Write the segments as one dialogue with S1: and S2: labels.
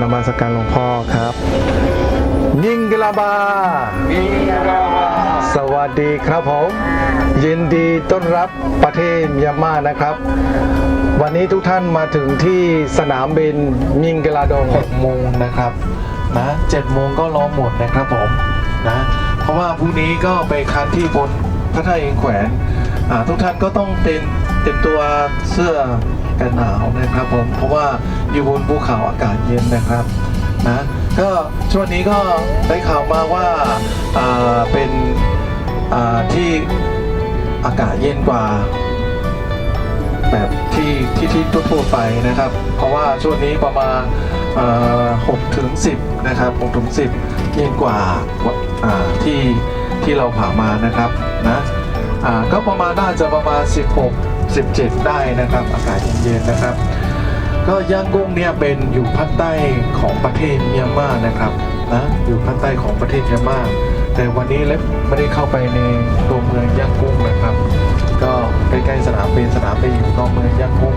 S1: นมัสการหลวงพ่อครับ ยิงกลาบา ครับผมยินดีต้อนรับประเทศเมียนมานะครับ วันนี้ทุกท่านมาถึงที่สนามบินมิงกลาดง
S2: 6โมงนะครับนะ7โมงก็รอหมดนะครับผมนะเพราะว่าพรุ่งนี้ก็ไปคันที่บนพระธาตุเองแขวนทุกท่านก็ต้องเต็มเต็มตัวเสื้อกันหนาวนะครับผมเพราะว่าอยู่บนภูเขาอากาศเย็นนะครับนะก็ช่วงนี้ก็ได้ข่าวมาว่าอ่าเป็น ที่อากาศเย็นกว่า แบบที่ที่ที่ทั่วไปนะครับ เพราะว่าช่วงนี้ประมาณหกถึงสิบนะครับหกถึงสิบเย็นกว่าที่ที่เราผ่ามานะครับนะอ่าก็ประมาณน่าจะประมาณ 16 17 ได้นะครับ อากาศเย็นๆนะครับ ก็ย่างกุ้งเนี่ยเป็นอยู่ภาคใต้ของประเทศเมียนมานะครับนะอยู่ภาคใต้ของประเทศเมียนมา แต่วันนี้เล็บไม่ได้เข้าไปในตัวเมืองย่างกุ้งนะครับ ก็ใกล้ๆสนามบินสนามบินอยู่นอกเมืองย่างกุ้ง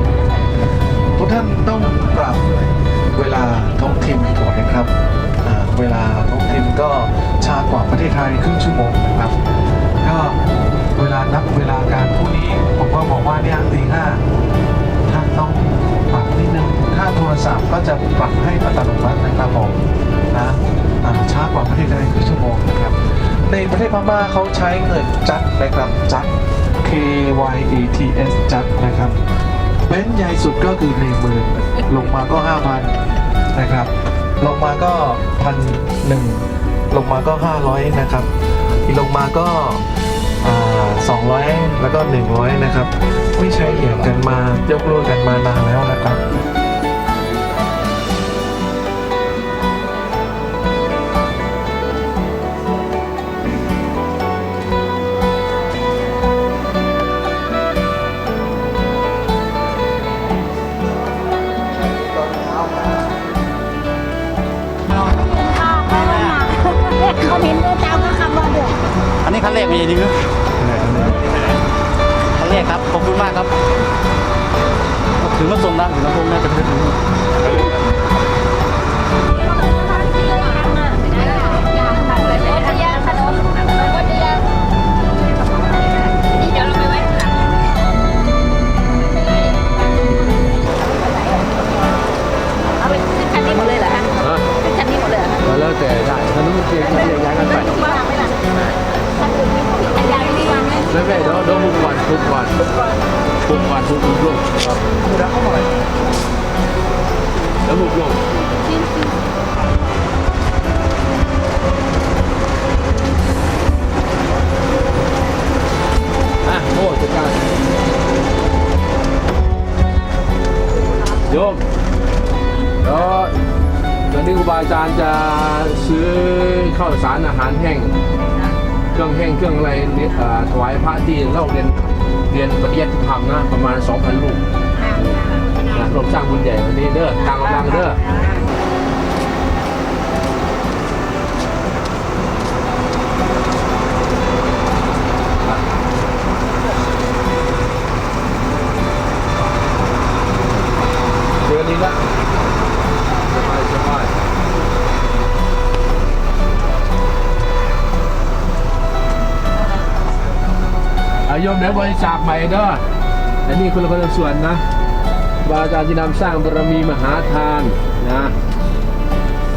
S2: ทุกท่านต้องปรับเวลาท้องถิ่นก่อนนะครับเวลาท้องถิ่นก็ช้ากว่าประเทศไทยครึ่งชั่วโมงนะครับ ก็เวลานับเวลาการพรุ่นี้ผมก็บอกว่าเนี่ยตีห้าท่านต้องปรับนิดนึงถ้าโทรศัพท์ก็จะปรับให้อัตโนมัตินะครับผมนะ ประเทศพม่าเขาใช้เงินจัดนะครับจัด K Y E T S จัดนะครับเบ้นใหญ่สุดก็คือหนึ่งหมื่นลงมาก็ห้าพันนะครับ ลงมาก็พันหนึ่งลงมาก็ห้าร้อยนะครับอีกลงมาก็สองร้อยแล้วก็หนึ่งร้อยนะครับ ไม่ใช้เหรียญกันมายกเลิกกันมานานแล้วนะครับ
S3: อั
S4: นนี้คันเลขมีดีไหมคันเลขครับ ขอบคุณมากครับ ถึงมาส่งนะถึงลำโพงน่จะถึงแล้วแต่ได้ถ้านู้นเจก็เรียกย้ายกันไป ไม่ไม่เดี๋ยวเดี๋ยวหุก่อนหุก่อนหุบก่อนหุบหุบลงครับแล้วหุบลงอะโอ้จัดการโยมเดี๋ยวเดี๋ยวนี้ครูบาอาจารย์จะซื้อข้าวสารอาหารแห้ง เครื่องแห้งเครื่องอะไรเนี่ยเอ่อถวายพระที่เล่าเรียนเรียนปริยัติธรรมนะประมาณ 2,000ลูกนะรวมสร้างบุญใหญ่วันนี้เด้อทางกำลังเด้อ อาโยมเดี๋ยวบริจาคใหม่เด้ออันนี้คนละคนละส่วนนะบาอาจารย์ที่นำสร้างบารมีมหาทานนะ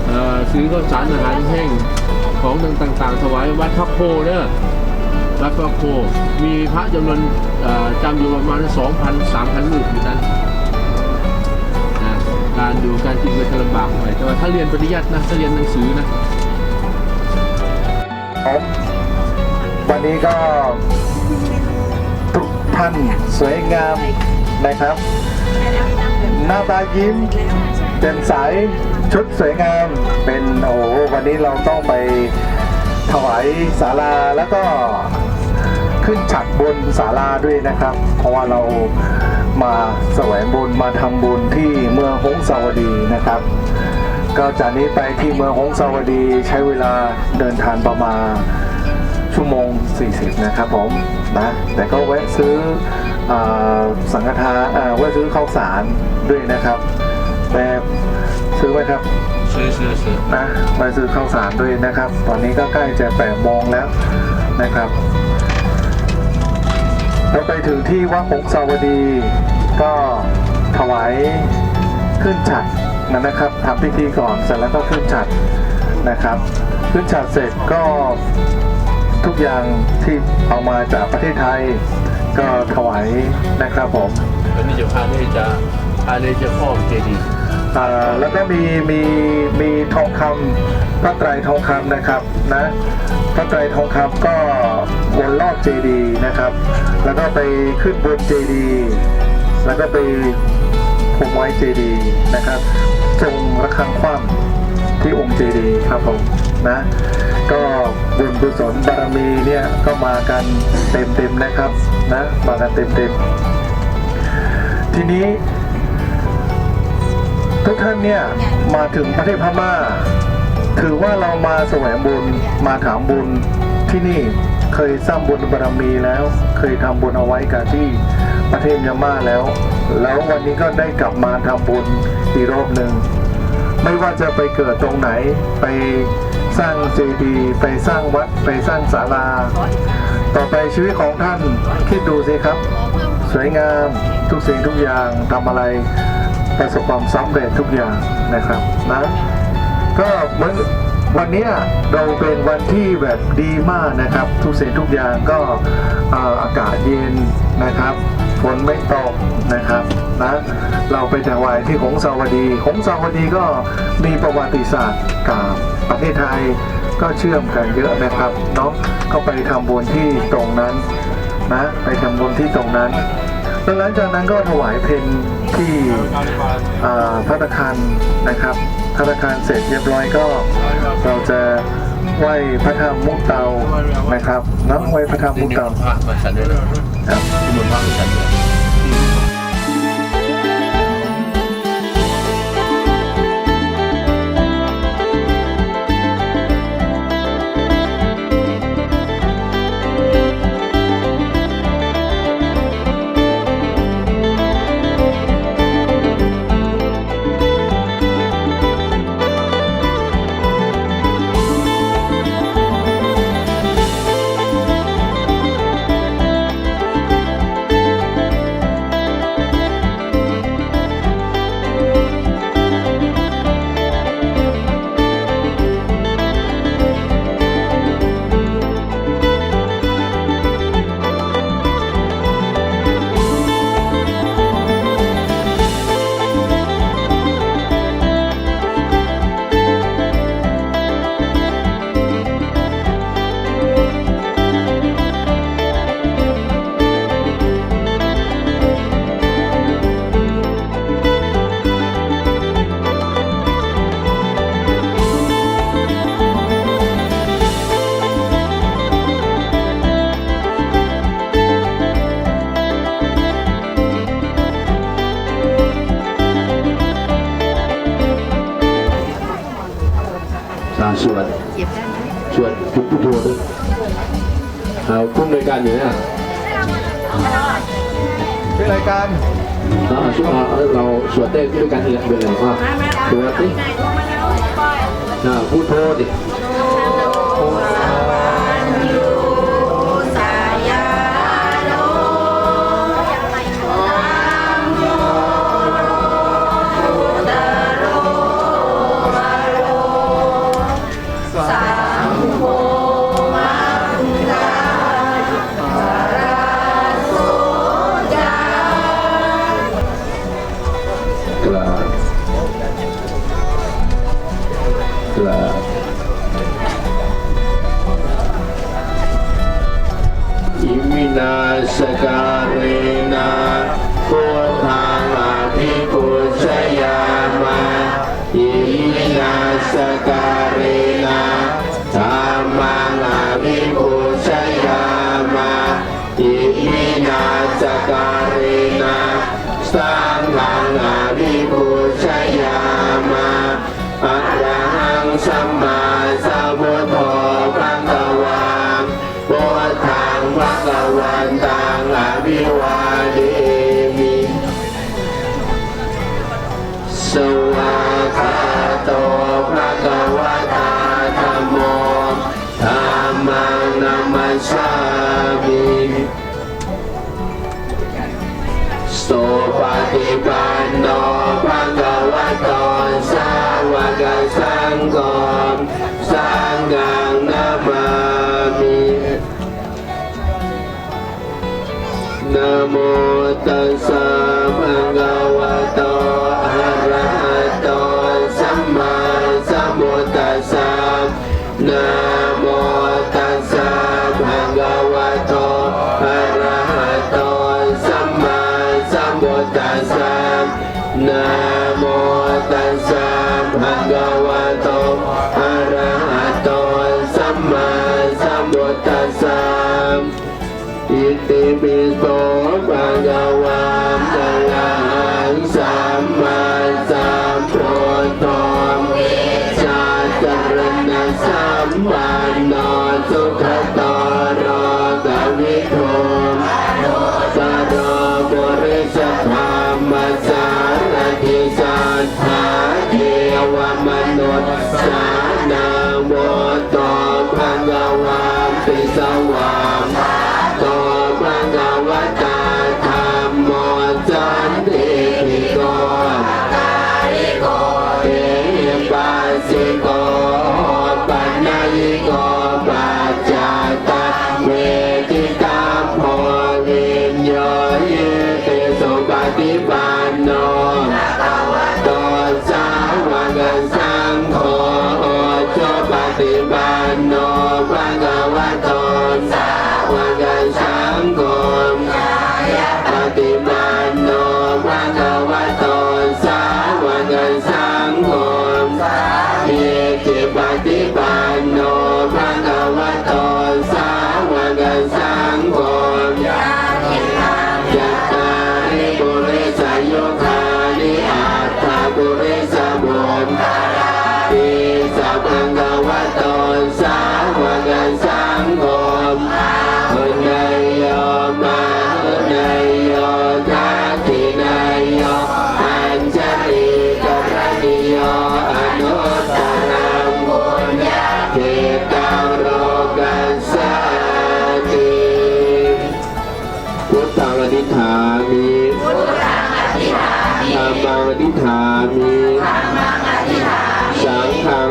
S4: เอ่อซื้อข้าวสารอาหารแห้งของต่างๆ ถวายวัดพระโพเด้อวัดพระโพมีพระจำนวนเอ่อจำอยู่ประมาณ 2,000 3,000ลูกอยู่นั้นนะการดูการกินก็จะลำบากหน่อยแต่ว่าถ้าเรียนปริยัตินะถ้าเรียนหนังสือนะ
S1: วันนี้ก็ ท่านสวยงามนะครับ หน้าตายิ้มแจ่มใสชุดสวยงามเป็นโอ้วันนี้เราต้องไปถวายศาลาแล้วก็
S2: ขึ้นฉัดบนศาลาด้วยนะครับ เพราะว่าเรามาแสวงบุญมาทำบุญที่เมืองหงสาวดีนะครับ ก็จากนี้ไปที่เมืองหงสาวดีใช้เวลาเดินทางประมาณ ชั่วโมง 40 นะครับผมนะ แต่ก็แวะซื้ออาสังฆทานอ่าแวะซื้อข้าวสารด้วยนะครับแต่ซื้อไหมครับ
S4: ซื้อซื้อซื้อ
S2: นะมาซื้อข้าวสารด้วยนะครับ ตอนนี้ก็ใกล้จะแปดโมงแล้วนะครับเราไปถึงที่วัดหงสาวดี ก็ถวายขึ้นฉัดนะนะครับทำพิธีก่อนเสร็จแล้วก็ขึ้นฉัดนะครับ ขึ้นฉัดเสร็จก็ ทุกอย่างที่เอามาจากประเทศไทย ก็ถวายนะครับผม
S4: วันนี้จะพาเนจะพาเนจะครอบเจดีย์
S2: อ่าแล้วก็มีมีมีทองคำพระไตรทองคำนะครับนะพระไตรทองคำก็วนรอบเจดีย์นะครับ แล้วก็ไปขึ้นบนเจดีย์แล้วก็ไปพรมไว้เจดีย์นะครับทรงระฆังคว่ำ ที่องค์เจดีย์ครับผมนะก็บุญกุศลบารมีเนี่ยก็มากันเต็มเต็มนะครับนะมากันเต็มเต็มทีนี้ ทุกท่านเนี่ยมาถึงประเทศพม่า ถือว่าเรามาแสวงบุญมาถามบุญที่นี่เคยสร้างบุญบารมีแล้ว เคยทำบุญเอาไว้กับที่ประเทศยาม่าแล้ว แล้ววันนี้ก็ได้กลับมาทำบุญอีกรอบหนึ่ง ไม่ว่าจะไปเกิดตรงไหนไปสร้างเจดีย์ไปสร้างวัดไปสร้างศาลา ต่อไปชีวิตของท่านคิดดูสิครับ สวยงามทุกสิ่งทุกอย่างทำอะไรประสบความสำเร็จทุกอย่างนะครับนะก็เหมือนวันนี้เราเป็นวันที่แบบดีมากนะครับ ทุกสิ่งทุกอย่างก็อากาศเย็นนะครับ ฝนไม่ตกนะครับนะเราไปถวายที่หงสาวดี หงสาวดีก็มีประวัติศาสตร์กับประเทศไทยก็เชื่อมกันเยอะนะครับเนาะก็ไปทำบุญที่ตรงนั้นนะไปทำบุญที่ตรงนั้นแล้วหลังจากนั้นก็ถวายเพนที่พระตะคารนะครับพระตะคารเสร็จเรียบร้อยก็เราจะ ไหว้พระธรรมมุกเตานะครับน้ำไหว้พระธรรม
S4: นี่
S2: มุก
S4: มี
S2: เตา
S4: พระมาฉันด้วยนะครับที่มนต์พระมาฉันด้วย อยู่เนี่ย
S2: เป็นรายการ
S4: เราช่วยเราสวดได้ด้วยกันอีกเป็นไรครับสวดดิอ่าพุทโธดิ ตัสสะภะคะวะโตอะระหะโตสัมมาสัมพุทธัสสะนะโมตัสสะภะคะวะโตอะระหะโตสัมมาสัมพุทธัสสะนะโมตัสสะภะคะวะโตอะระหะโตสัมมาสัมพุทธัสสะ อิติปิโสภะคะวะต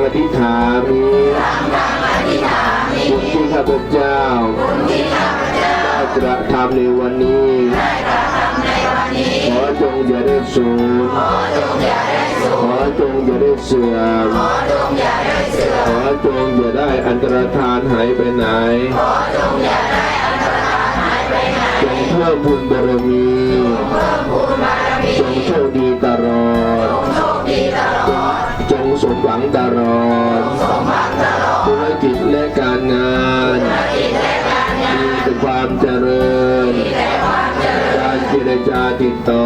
S4: อธิษฐามิบุญที่ข้าพเจ้าได้กระทำในวันนี้ขอจงอย่าได้สูญขอจงอย่าได้เสื่อมขอจงอย่าได้อันตรธานหายไปไหนจงเพิ่มบุญบารมีจงโชคดีตลอด ตลอดธุรกิจและการงานมีแต่ความเจริญ การเจรจาติดต่อ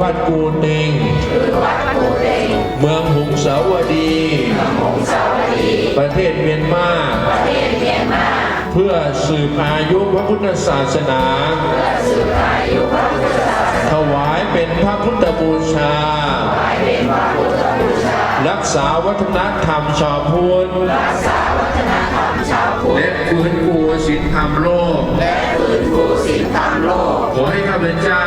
S4: วัดกูเต็งเมืองหงสาวดี ประเทศเมียนมาเพื่อสืบอายุพระพุทธศาสนา ถวายเป็นพระพุทธบูชา รักษาวัฒนธรรมชาวพุทธและฟื้นฟูศีลธรรมโลก ขอให้ข้าพเจ้า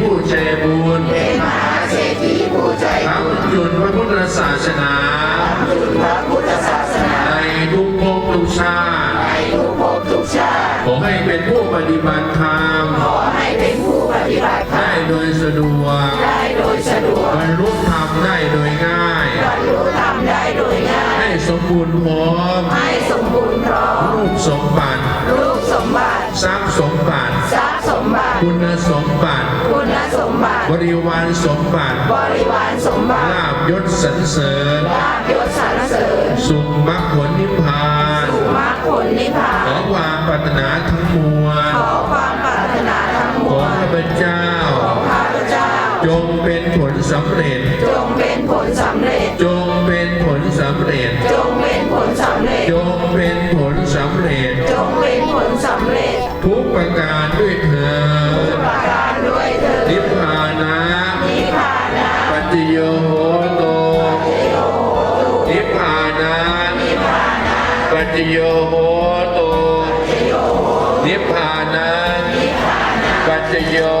S4: กได้โดยสะดวกบรรลุธรรมได้โดยง่ายบรรลุธรรมได้โดยง่าย ให้สมบูรณ์พร้อมให้สมบูรณ์พร้อมรูปสมบัติรูปสมบัติทรัพย์สมบัติทรัพย์สมบัติ คุณสมบัติ คุณสมบัติ บริวารสมบัติ บริวารสมบัติลาบยศสรรเสริญลาบยศสรรเสริญ สุขมรรคผลนิพพานสุขมรรคผลนิพพาน ขอความปรารถนา สำเร็จ จงเป็นผลสำเร็จ จงเป็นผลสำเร็จ จงเป็นผลสำเร็จ จงเป็นผลสำเร็จ จงเป็นผลสำเร็จ ทุกประการด้วยเถิดทุกประการด้วยเถิดนิพพานะนิพพานะปัจจโยโหโตนิพพานะนิพพานะปัจจโยโหโตนิพพานะนิพพานะปัจจโยโหโต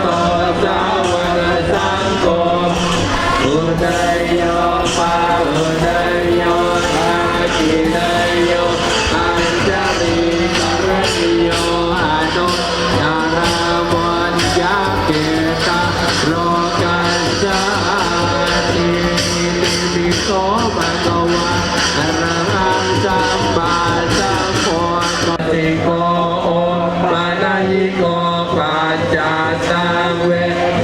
S4: จจา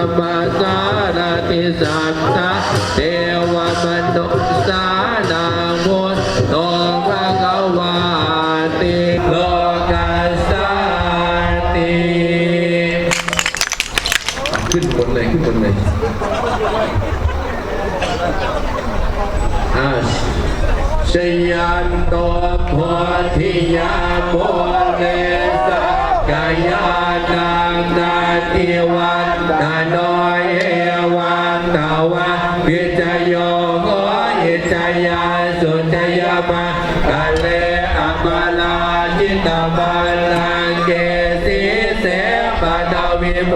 S4: ธรรมสารติสัมตะเทวมนุสานามุตโตภะคะวาติโลกัสสาติขึ้นบนเลยขึ้นบนเลยอ่าชยันโตโพธิยาโมเลสกายานังนาทิวันนา ตามาลังเกสิเสปะดาวิโม